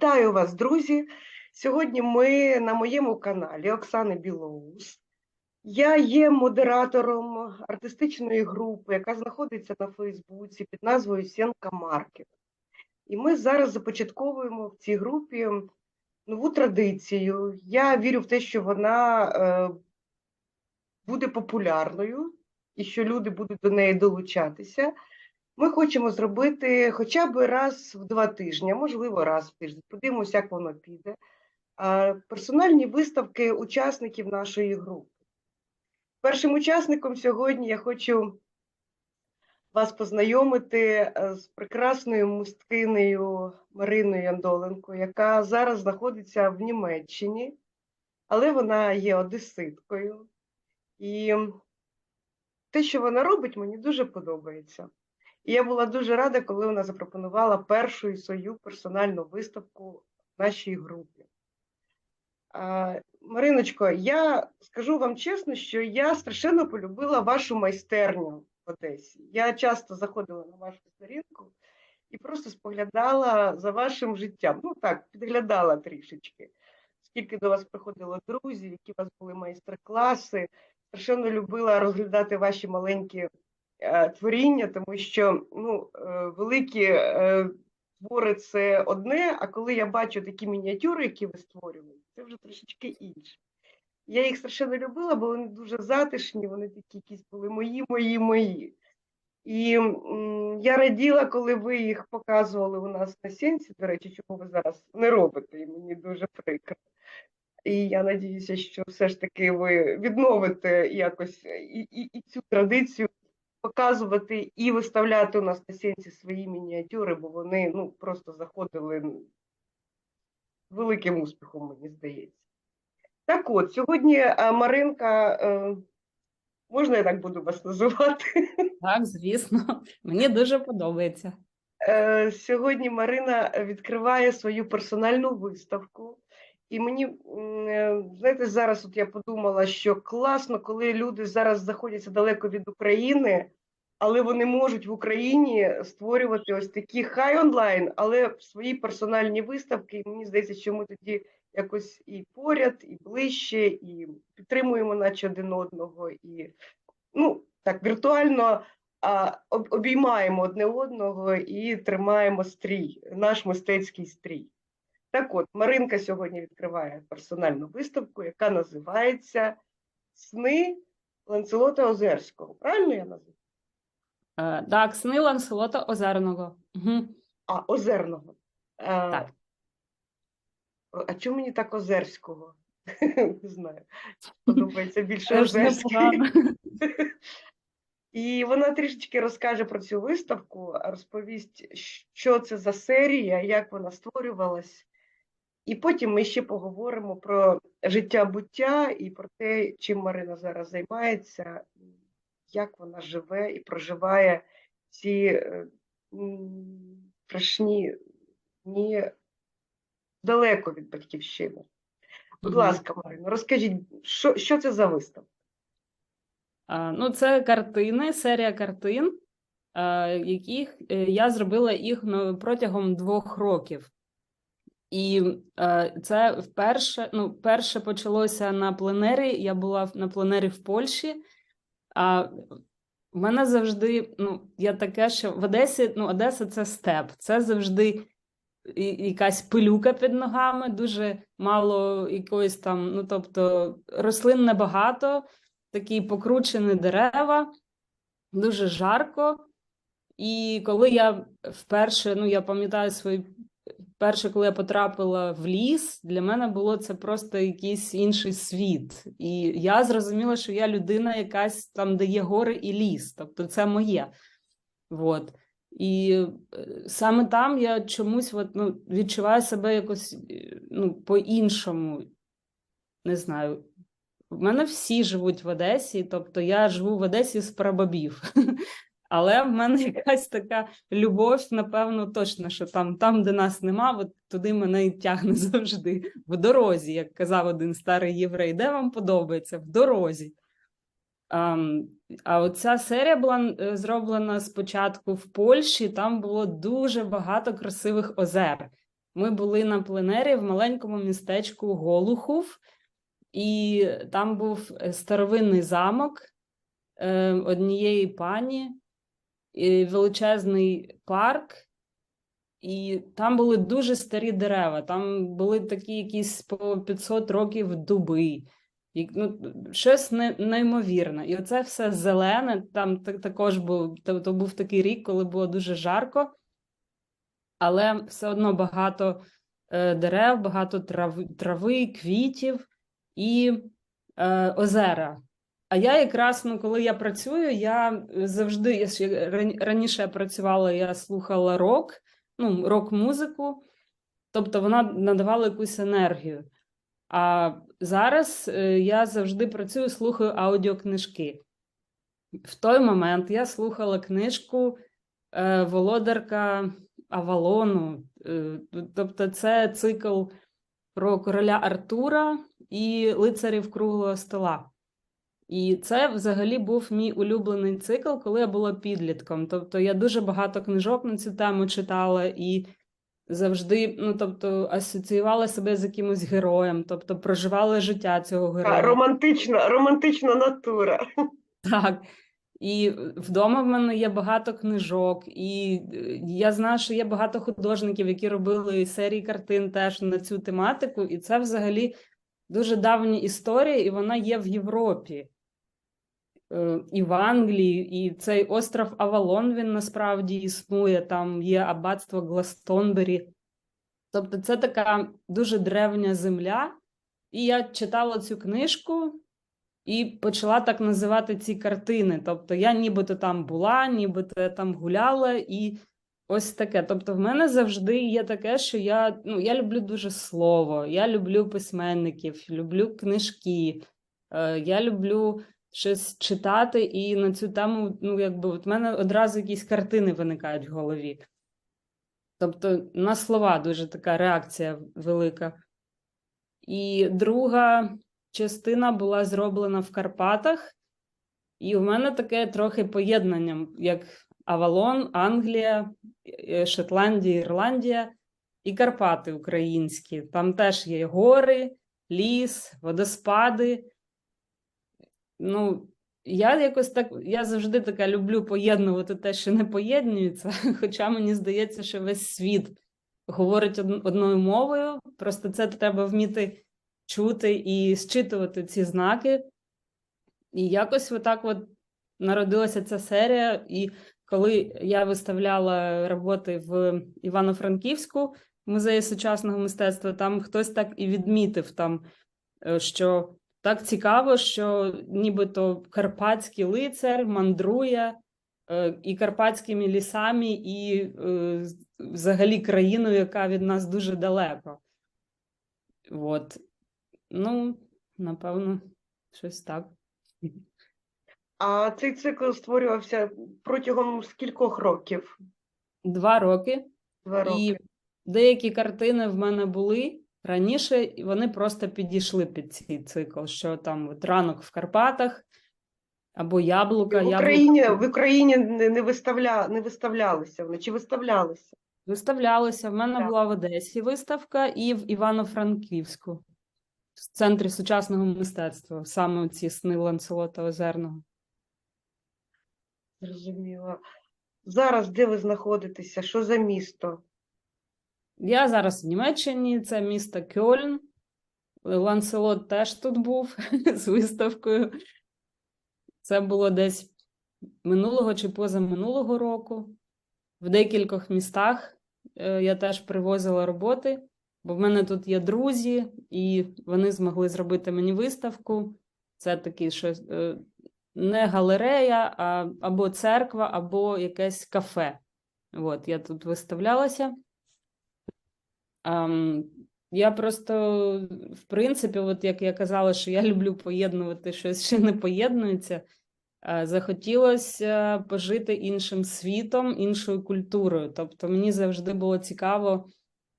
Вітаю вас, друзі! Сьогодні ми на моєму каналі Оксани Білоус. Я є модератором артистичної групи, яка знаходиться на Фейсбуці під назвою Сєнка Маркет. І ми зараз започатковуємо в цій групі нову традицію. Я вірю в те, що вона е, буде популярною і що люди будуть до неї долучатися. Ми хочемо зробити хоча б раз в два тижні, можливо, раз в тиждень. Подивимося, як воно піде. Персональні виставки учасників нашої групи. Першим учасником сьогодні я хочу вас познайомити е, з прекрасною мисткинею Мариною Андоленко, яка зараз знаходиться в Німеччині, але вона є одеситкою. І те, що вона робить, мені дуже подобається. І я була дуже рада, коли вона запропонувала першу свою персональну виставку в нашій групі. Мариночко, я скажу вам чесно, що я страшенно полюбила вашу майстерню в Одесі. Я часто заходила на вашу сторінку і просто споглядала за вашим життям. Ну так, підглядала трішечки. Скільки до вас приходило друзів, які у вас були майстер-класи. Страшенно любила розглядати ваші маленькі творіння, тому що ну, е, великі е, твори це одне, а коли я бачу такі мініатюри, які ви створювали, це вже трошечки інше. Я їх страшенно любила, бо вони дуже затишні, вони такі якісь були мої, мої, мої. І я раділа, коли ви їх показували у нас на сенсі, до речі, чому ви зараз не робите, і мені дуже прикро. І я надіюся, що все ж таки ви відновите якось і, і, і цю традицію показувати і виставляти у нас на сенсі свої мініатюри, бо вони ну, просто заходили великим успіхом, мені здається. Так от, сьогодні е, Маринка, е, можна я так буду вас називати? Так, звісно, мені дуже подобається. Е, Сьогодні Марина відкриває свою персональну виставку. І мені, е, знаєте, зараз от я подумала, що класно, коли люди зараз знаходяться далеко від України, але вони можуть в Україні створювати ось такі хай онлайн, але свої персональні виставки. І мені здається, що ми тоді якось і поряд, і ближче, і підтримуємо, наче один одного, і ну так віртуально а, обіймаємо одне одного і тримаємо стрій, наш мистецький стрій. Так от, Маринка сьогодні відкриває персональну виставку, яка називається Сни Ланцелота Озерського. Правильно я назву? Е, Так, сни Ланселота Озерного. Угу. А, Озерного. А, Так. а чому мені так Озерського? Не знаю. Подобається більше Озерський. І вона трішечки розкаже про цю виставку, розповість, що це за серія, як вона створювалась. І потім ми ще поговоримо про життя буття і про те, чим Марина зараз займається, як вона живе і проживає ці е, страшні дні далеко від батьківщини. Будь ласка, Марино, розкажіть, що, що це за виставка? Ну, це картини, серія картин, е, яких е, я зробила їх ну, протягом двох років. І е, це вперше, ну, перше почалося на пленері. Я була на пленері в Польщі. А в мене завжди, ну, я таке, що в Одесі, ну, Одеса це степ. Це завжди якась пилюка під ногами, дуже мало якоїсь там, ну тобто рослин небагато, такі покручені дерева, дуже жарко. І коли я вперше, ну я пам'ятаю свої перше, коли я потрапила в ліс, для мене було це просто якийсь інший світ. І я зрозуміла, що я людина якась там, де є гори і ліс, тобто це моє. Вот. І е, саме там я чомусь от, ну, відчуваю себе якось е, ну, по-іншому. Не знаю. В мене всі живуть в Одесі, тобто я живу в Одесі з прабабів. Але в мене якась така любов, напевно, точно, що там, там, де нас нема, от туди мене і тягне завжди. В дорозі, як казав один старий єврей, де вам подобається? В дорозі. Ам, а оця серія була е, зроблена спочатку в Польщі. Там було дуже багато красивих озер. ми були на пленері в маленькому містечку Голухов, і там був е, старовинний замок е, однієї пані, величезний парк, і там були дуже старі дерева. Там були такі якісь по 500 років дуби. І, ну, щось не, неймовірне. І оце все зелене. Там та- також був, то, то був такий рік, коли було дуже жарко, але все одно багато е, дерев, багато трави, трави, квітів і е, озера. А я якраз, ну, коли я працюю, я завжди я ще раніше я працювала, я слухала рок, ну, рок-музику, тобто вона надавала якусь енергію. А зараз е, я завжди працюю, слухаю аудіокнижки. В той момент я слухала книжку е, Володарка Авалону. Е, тобто, це цикл про короля Артура і лицарів круглого стола. І це взагалі був мій улюблений цикл, коли я була підлітком. Тобто я дуже багато книжок на цю тему читала і завжди, ну тобто, асоціювала себе з якимось героєм, тобто проживала життя цього героя. романтична, романтична натура. Так. І вдома в мене є багато книжок, і е, я знаю, що є багато художників, які робили серії картин теж на цю тематику, і це взагалі дуже давня історія, і вона є в Європі. Е, І в Англії, і цей остров Авалон він насправді існує. Там є аббатство Гластонбері. Тобто, це така дуже древня земля. І я читала цю книжку і почала так називати ці картини. Тобто, я нібито там була, нібито я там гуляла, і ось таке. Тобто, в мене завжди є таке, що я, ну, я люблю дуже слово, я люблю письменників, люблю книжки, е, я люблю щось читати, і на цю тему, ну, якби от в мене одразу якісь картини виникають в голові. Тобто на слова дуже така реакція велика. І друга частина була зроблена в Карпатах, і у мене таке трохи поєднання, як Авалон, Англія, е, Шотландія, Ірландія і Карпати українські. Там теж є гори, ліс, водоспади. Ну, я якось так, я завжди така люблю поєднувати те, що не поєднується, хоча мені здається, що весь світ говорить одною мовою, просто це треба вміти чути і зчитувати ці знаки. І якось отак от народилася ця серія. І коли я виставляла роботи в Івано-Франківську музеї сучасного мистецтва, там хтось так і відмітив, там, е, що так цікаво, що нібито карпатський лицар мандрує е, і карпатськими лісами, і е, взагалі країною, яка від нас дуже далеко. От. Ну, напевно, щось так. А цей цикл створювався протягом скількох років? Два роки. Два роки. І деякі картини в мене були раніше, вони просто підійшли під цей цикл, що там от ранок в Карпатах або яблука. В Україні, яблуко в Україні не, не, виставля, не виставлялися вони, чи виставлялися? виставлялися. В мене Так. була в Одесі виставка і в Івано-Франківську, в центрі сучасного мистецтва, саме ці сни Ланселота Озерного. Зрозуміло. Зараз де ви знаходитеся? Що за місто? Я зараз в Німеччині, це місто Кьольн. Ланселот теж тут був з виставкою. Це було десь минулого чи позаминулого року. В декількох містах е, я теж привозила роботи, бо в мене тут є друзі, і вони змогли зробити мені виставку. Це такий щось е, не галерея, а або церква, або якесь кафе. От, я тут виставлялася. Я просто, в принципі, от як я казала, що я люблю поєднувати щось, що не поєднується. е, Захотілося пожити іншим світом, іншою культурою. Тобто мені завжди було цікаво,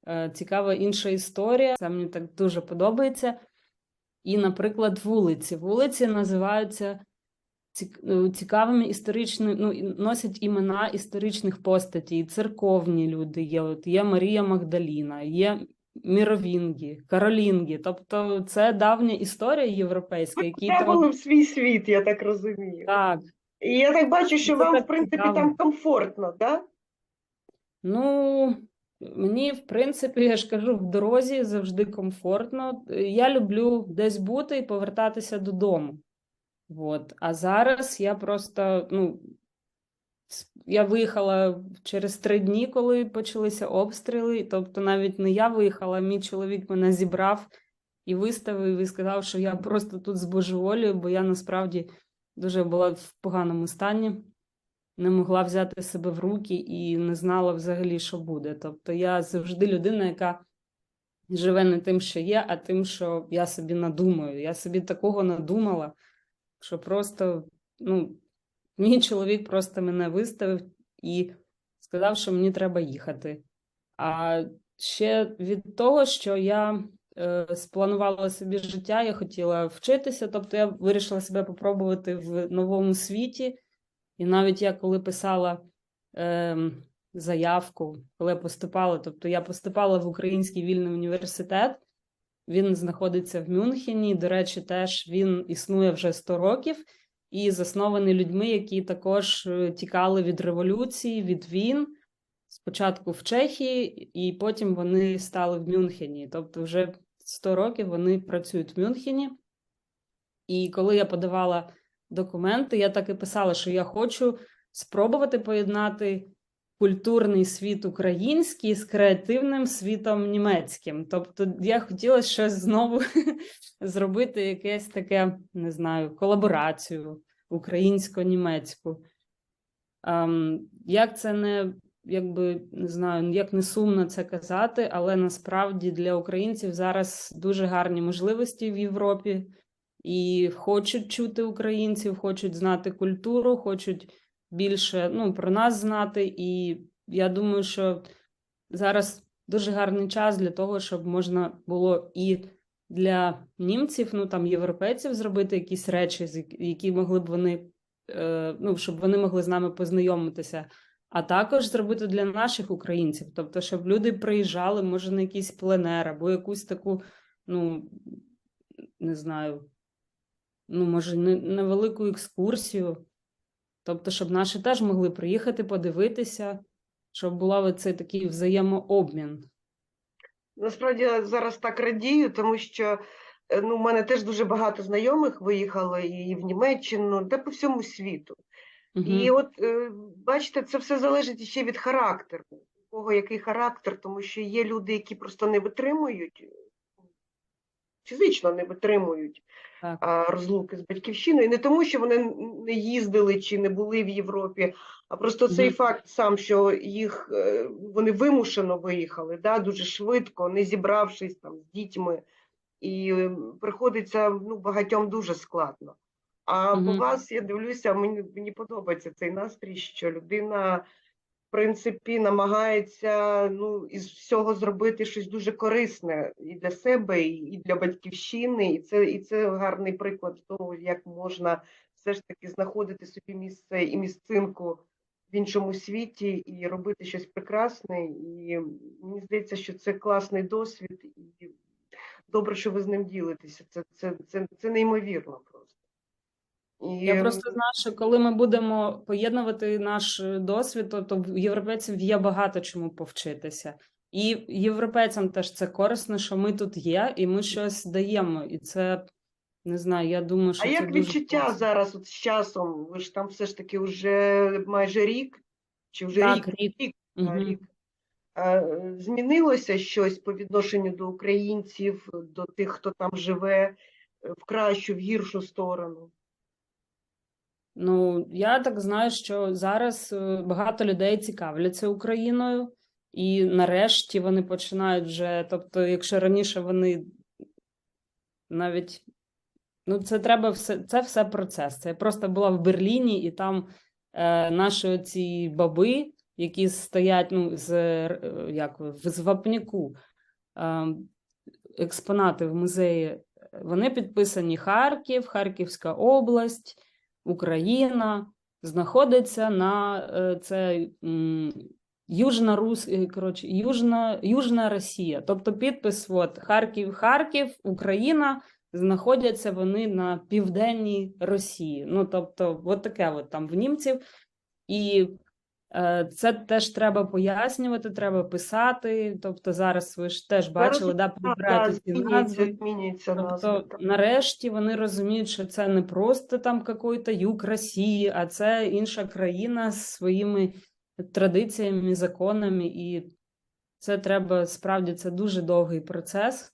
е, цікава інша історія. Це мені так дуже подобається. І, наприклад, вулиці. Вулиці називаються цікавими історичними, ну, носять імена історичних постатей, церковні люди є. От є Марія Магдаліна, є Міровінгі, Каролінгі. Тобто це давня історія європейська, які там в свій світ, я так розумію. так. І я так бачу, що Це вам, так в принципі, цікаво. там комфортно, да? Ну, мені, в принципі, я ж кажу, в дорозі завжди комфортно. Я люблю десь бути і повертатися додому. От. А зараз я просто, ну, я виїхала через три дні, коли почалися обстріли. Тобто, навіть не я виїхала, мій чоловік мене зібрав і виставив, і сказав, що я просто тут збожеволію, бо я насправді дуже була в поганому стані не могла взяти себе в руки і не знала взагалі, що буде. Тобто я завжди людина, яка живе не тим, що є, а тим, що я собі надумаю. Я собі такого надумала, що просто, ну, мій чоловік просто мене виставив і сказав, що мені треба їхати. А ще від того, що я е, спланувала собі життя, я хотіла вчитися, тобто я вирішила себе попробувати в новому світі. І навіть я коли писала ем, заявку, коли я поступала, тобто я поступала в Український вільний університет, він знаходиться в Мюнхені. До речі, теж він існує вже 100 років і заснований людьми, які також е, тікали від революції, від війн. Спочатку в Чехії, і потім вони стали в Мюнхені. Тобто, вже 100 років вони працюють в Мюнхені. І коли я подавала документи, я так і писала, що я хочу спробувати поєднати культурний світ український з креативним світом німецьким. Тобто я хотіла щось знову зробити якесь таке, не знаю, колаборацію українсько-німецьку. Ем, як це не якби не знаю, як не сумно це казати, але насправді для українців зараз дуже гарні можливості в Європі і хочуть чути українців, хочуть знати культуру, хочуть більше ну, про нас знати. І я думаю, що зараз дуже гарний час для того, щоб можна було і для німців, ну там європейців, зробити якісь речі, які могли б вони, е, ну щоб вони могли з нами познайомитися. А також зробити для наших українців, тобто, щоб люди приїжджали, може, на якийсь пленер або якусь таку, ну не знаю, ну, може, невелику екскурсію. Тобто, щоб наші теж могли приїхати, подивитися, щоб була оцей такий взаємообмін. Насправді я зараз так радію, тому що е, ну, в мене теж дуже багато знайомих виїхало і в Німеччину, та по всьому світу. І от е, бачите, це все залежить ще від характеру. У кого який характер, тому що є люди, які просто не витримують, фізично не витримують розлуки з батьківщиною. і Не тому, що вони не їздили чи не були в Європі, а просто цей Мгм. факт сам, що їх е, вони вимушено виїхали, да, дуже швидко, не зібравшись там з дітьми, і приходиться ну, багатьом дуже складно. А по Мгм. вас я дивлюся, мені, мені подобається цей настрій, що людина, принципі, намагається ну, із всього зробити щось дуже корисне і для себе, і для батьківщини. І це, і це гарний приклад того, як можна все ж таки знаходити собі місце і місцинку в іншому світі і робити щось прекрасне. І мені здається, що це класний досвід, і добре, що ви з ним ділитеся. Це, це, це, це неймовірно Я просто знаю, що коли ми будемо поєднувати наш е, досвід, то, то в європейців є багато чому повчитися. І європейцям теж це корисно, що ми тут є, і ми щось даємо. І це не знаю, я думаю, що А це як дуже відчуття класно. зараз от з часом? Ви ж там все ж таки вже майже рік, чи вже Так, рік, рік. рік, а, рік. А, Змінилося щось по відношенню до українців, до тих, хто там живе, е, в кращу, в гіршу сторону? Ну, я так знаю, що зараз е, багато людей цікавляться Україною, і нарешті вони починають вже. Тобто, якщо раніше вони навіть ну, це треба все, це все процес. Це я просто була в Берліні, і там е, наші оці баби, які стоять ну, з, е, як, з вапняку, е, експонати в музеї, вони підписані Харків, Харківська область. Україна знаходиться на е, це Южна Рус, е, коротше, Южна, Южна Росія. Тобто підпис от, Харків, Харків, Україна. Знаходяться вони на південній Росії. Ну, тобто, от таке от там в німців. І це теж треба пояснювати, треба писати. Тобто, зараз ви ж теж бачили, да, Так, ці назви. змінюється. Тобто, нарешті вони розуміють, що це не просто там какой-то юг Росії, а це інша країна з своїми традиціями, законами, і це треба справді це дуже довгий процес.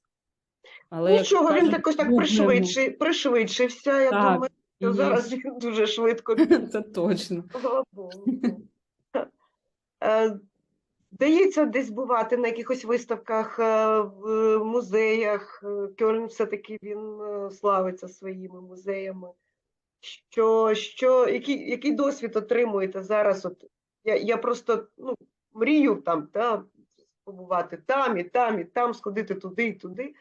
Але Нічого, він кажуть, також так Бог пришвидши, пришвидшився. Я Так, думаю, що зараз він дуже швидко Це точно. Е, Здається, десь бувати на якихось виставках, е, в музеях. Е, Кьольн все-таки він славиться своїми музеями. Що, що, який, який досвід отримуєте зараз? От, я, я просто ну, мрію там та, побувати там, і там, і там, сходити туди і туди.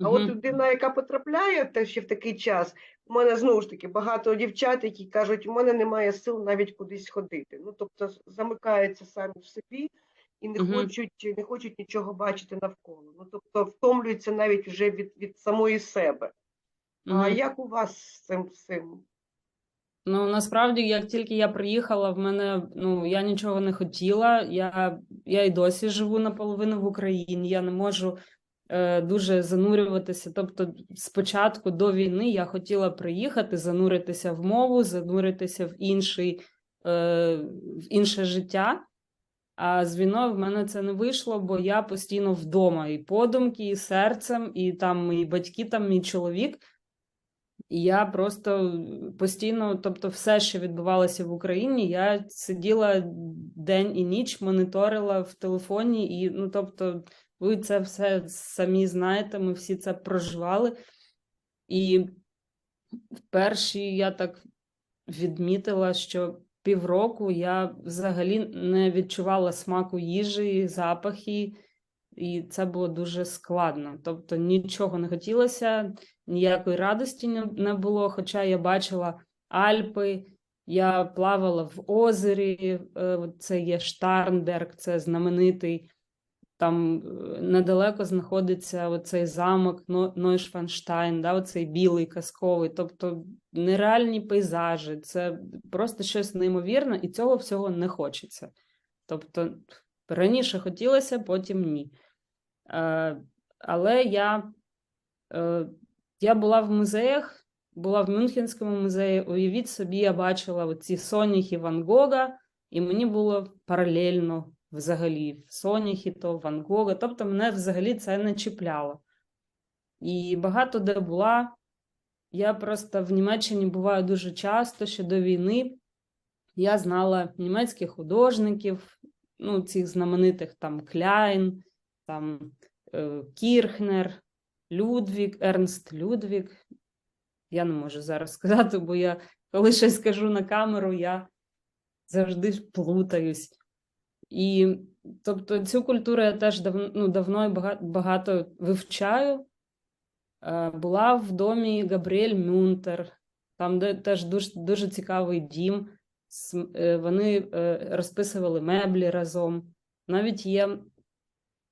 А от людина, яка потрапляє те, ще в такий час, у мене знову ж таки багато дівчат, які кажуть, у мене немає сил навіть кудись ходити. Ну тобто замикаються самі в собі і не Мгм. хочуть, не хочуть нічого бачити навколо. Ну тобто втомлюються навіть вже від, від самої себе. А як у вас з цим всім? Ну, насправді, як тільки я приїхала, в мене ну я нічого не хотіла. Я, я й досі живу наполовину в Україні. Я не можу дуже занурюватися. Тобто, спочатку до війни я хотіла приїхати, зануритися в мову, зануритися в інший, е, в інше життя. А з війною в мене це не вийшло, бо я постійно вдома, і подумки, і серцем, і там мої батьки, там мій чоловік. І я просто постійно, тобто, все, що відбувалося в Україні, я сиділа день і ніч, моніторила в телефоні, і ну, тобто, ви це все самі знаєте, ми всі це проживали. І вперше я так відмітила, що півроку я взагалі не відчувала смаку їжі, запахи, і це було дуже складно. Тобто нічого не хотілося, ніякої радості не- було. Хоча я бачила Альпи, я плавала в озері, е, це є Штарнберг, це знаменитий. Там е, недалеко знаходиться оцей замок Но- Нойшванштайн, да, оцей білий казковий. Тобто нереальні пейзажі, це просто щось неймовірне, і цього всього не хочеться. Тобто раніше хотілося, потім ні. Е, але я, е, я була в музеях, була в Мюнхенському музеї. Уявіть собі, я бачила оці соняхи Ван Гога, і мені було паралельно взагалі соняхи, то Ван Гога. Тобто мене взагалі це не чіпляло. І багато де була. Я просто в Німеччині буваю дуже часто ще до війни. Я знала німецьких художників, ну, цих знаменитих там Кляйн, там е, Кірхнер, Людвік, Ернст Людвік. Я не можу зараз сказати, бо я коли щось скажу на камеру, я завжди плутаюсь. І тобто цю культуру я теж дав, ну, давно і багато, багато вивчаю. Е, Була в домі Габріель Мюнтер, там де теж дуже, дуже цікавий дім. Е, Вони е, розписували меблі разом. Навіть є,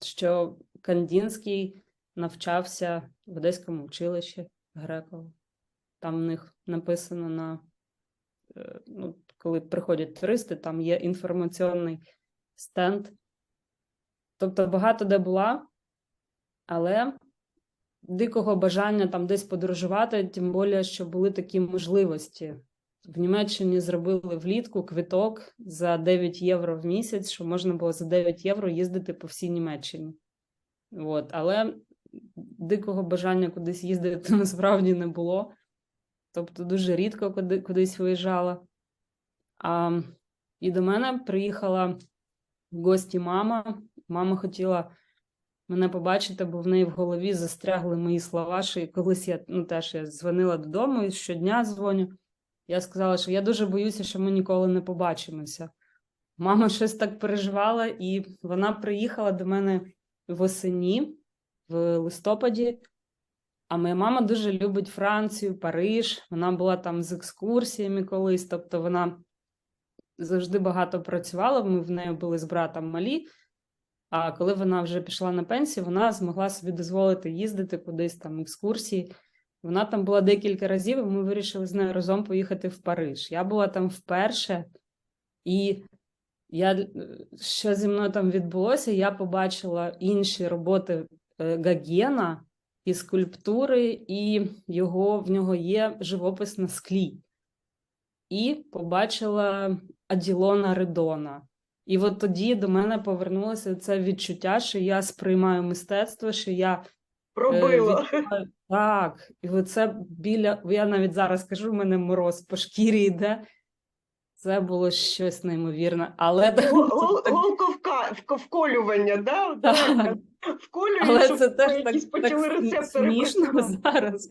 що Кандінський навчався в Одеському училищі Грекова. Там в них написано на ну, коли приходять туристи, там є інформаційний стенд. Тобто багато де була, але дикого бажання там десь подорожувати, тим більше, що були такі можливості. В Німеччині зробили влітку квиток за 9 євро в місяць, що можна було за 9 євро їздити по всій Німеччині. От. Але дикого бажання кудись їздити насправді не було. Тобто дуже рідко куди, кудись виїжджала. А, і до мене приїхала в гості мама. Мама хотіла мене побачити, бо в неї в голові застрягли мої слова. Що колись я ну, теж я дзвонила додому і щодня дзвоню. Я сказала, що я дуже боюся, що ми ніколи не побачимося. Мама щось так переживала, і вона приїхала до мене восені, в листопаді, А моя мама дуже любить Францію, Париж. Вона була там з екскурсіями колись, тобто вона завжди багато працювала. Ми в неї були з братом малі. А коли вона вже пішла на пенсію, вона змогла собі дозволити їздити кудись там екскурсії. Вона там була декілька разів, і ми вирішили з нею разом поїхати в Париж. Я була там вперше, і я, е, що зі мною там відбулося, я побачила інші роботи е, Гагена і скульптури, і його, в нього є живопис на склі. І побачила Аділона Редона. І от тоді до мене повернулося це відчуття, що я сприймаю мистецтво, що я е, так, і оце біля, я навіть зараз кажу, в мене мороз по шкірі йде. Це було щось неймовірне, але Гол- гол- Голковка, вк- вколювання, да? Так. Вколюють, але щоб це теж так, почали так рецептори смішно зараз.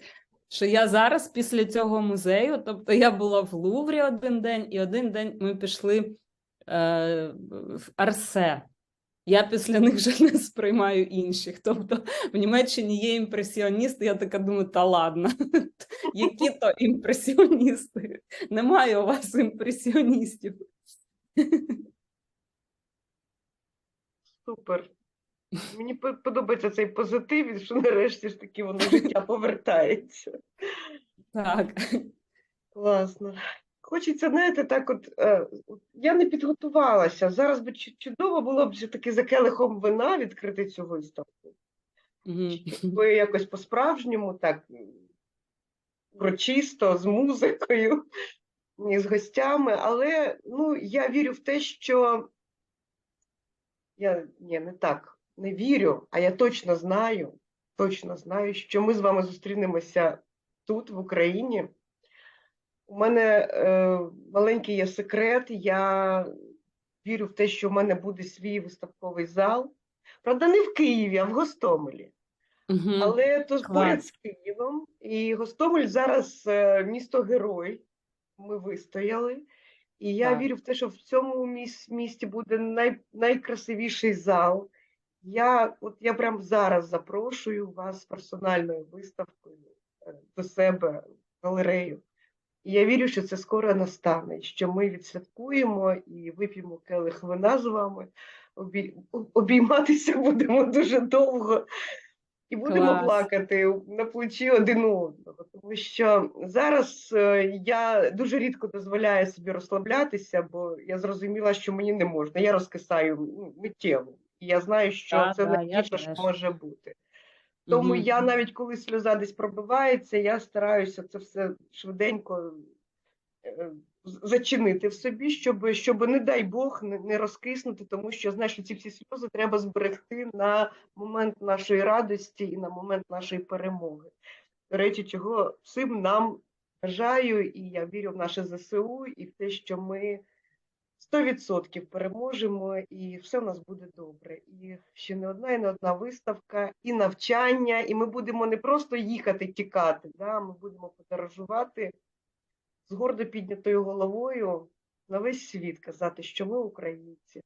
Що я зараз після цього музею, тобто я була в Луврі один день, і один день ми пішли е, в Арсе. Я після них вже не сприймаю інших. Тобто в Німеччині є імпресіоністи, я така думаю, та ладно, які то імпресіоністи? Немає у вас імпресіоністів. Супер. Мені подобається цей позитив, що нарешті ж таки воно життя повертається. Так. Класно. Хочеться, знаєте, так от, е, я не підготувалася. Зараз би чудово було б все-таки за келихом вина відкрити цю виставку. Ви якось по-справжньому, так урочисто, з музикою і з гостями. Але ну, я вірю в те, що я ні, не так, не вірю, а я точно знаю, точно знаю, що ми з вами зустрінемося тут, в Україні. У мене е, маленький є секрет. Я вірю в те, що в мене буде свій виставковий зал. Правда, не в Києві, а в Гостомелі. Мгм. Але то поряд з Києвом. І Гостомель зараз е, місто герой. Ми вистояли. І я Так. вірю в те, що в цьому міс- місті буде най, найкрасивіший зал. Я, от я прямо зараз запрошую вас персональною виставкою е, до себе в галерею. І я вірю, що це скоро настане, що ми відсвяткуємо і вип'ємо келих вина з вами, обій- обійматися будемо дуже довго. І будемо Клас. плакати на плечі один одного, тому що зараз е, я дуже рідко дозволяю собі розслаблятися, бо я зрозуміла, що мені не можна. Я розкисаю ну, миттєво. Я знаю, що Так, це я найгірше, що може бути. Тому Мгм. я навіть коли сльоза десь пробивається, я стараюся це все швиденько е, зачинити в собі, щоб, щоб не дай Бог, не, не розкиснути, тому що знаєш, ці всі сльози треба зберегти на момент нашої радості і на момент нашої перемоги. До речі, чого всім нам бажаю, і я вірю в наше ЗСУ і в те, що ми 100% переможемо, і все в нас буде добре. І ще не одна і не одна виставка, і навчання, і ми будемо не просто їхати, тікати, да? ми будемо подорожувати з гордо піднятою головою на весь світ, казати, що ми українці.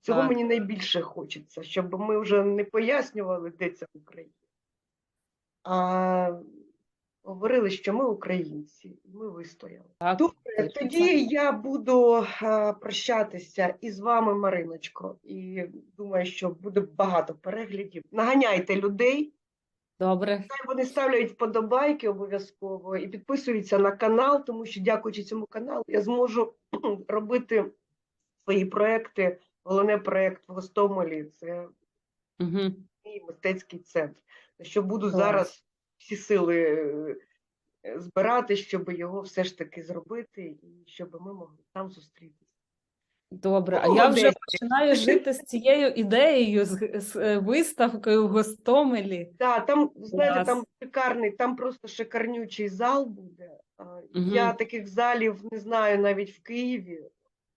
Цього Так. мені найбільше хочеться, щоб ми вже не пояснювали, де ця Україна, а говорили, що ми українці, і ми вистояли. Так, Добре, тоді я буду прощатися із вами, Мариночко, і думаю, що буде багато переглядів. Наганяйте людей, Добре. хай вони ставляють вподобайки обов'язково і підписуються на канал, тому що, дякуючи цьому каналу, я зможу робити свої проекти. Головний проект в Гостомелі це Угу. мій мистецький центр. Що буду Клас. зараз всі сили е, збирати, щоб його все ж таки зробити, і щоб ми могли там зустрітися. Добре, а Ну, я вже молодець. починаю жити з цією ідеєю, з, з е, виставкою в Гостомелі. Так, там, знаєте, там шикарний, там просто шикарнючий зал буде. А, Мгм. Я таких залів не знаю навіть в Києві,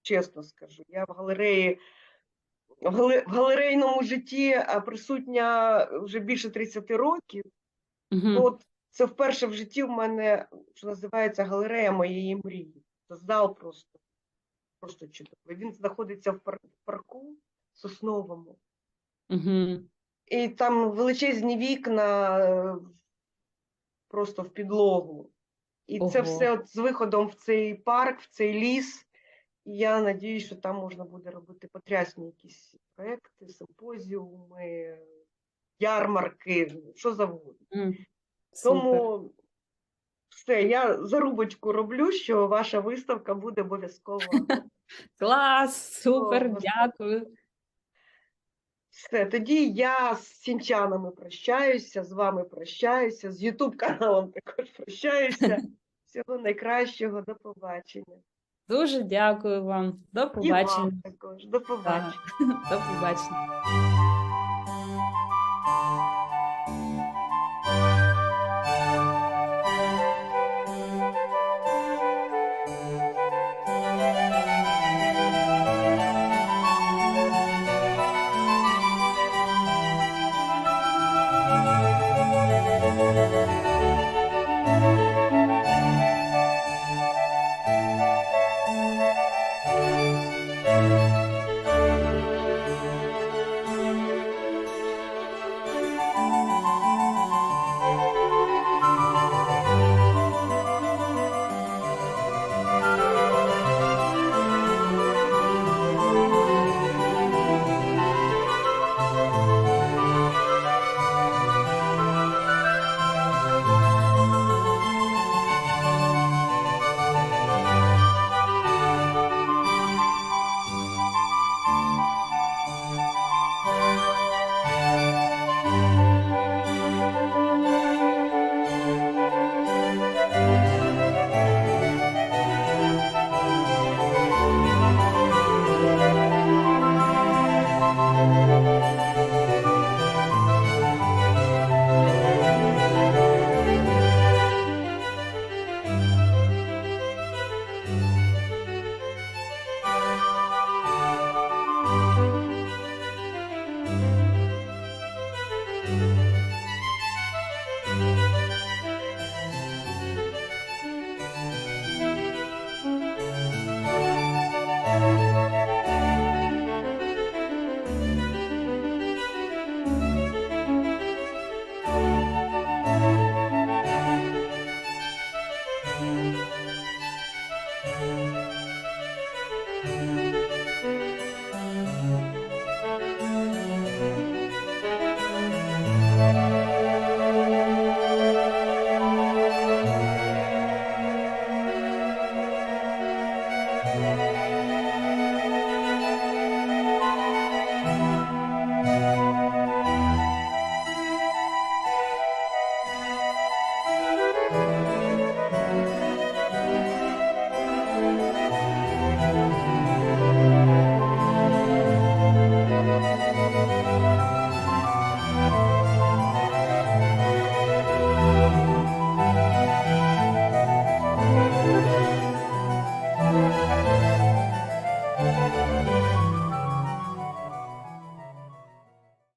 чесно скажу. Я в галереї. В галерейному житті а, присутня вже більше 30 років. Угу. От це вперше в житті в мене, що називається галерея моєї мрії. Це зал просто, просто чудовий. Він знаходиться в пар- парку сосновому. Угу. І там величезні вікна, просто в підлогу. І це все от з виходом в цей парк, в цей ліс. І я надіюсь, що там можна буде робити потрясні якісь проекти, симпозіуми, ярмарки, що завгодно. Супер. Тому все, я зарубочку роблю, що ваша виставка буде обов'язково. Клас, супер, Господи. дякую. Все, тоді я з сінчанами прощаюся, з вами прощаюся, з Ютуб каналом також прощаюся. Всього найкращого, до побачення. Дуже дякую вам. До І побачення. вам також, до побачення. До побачення.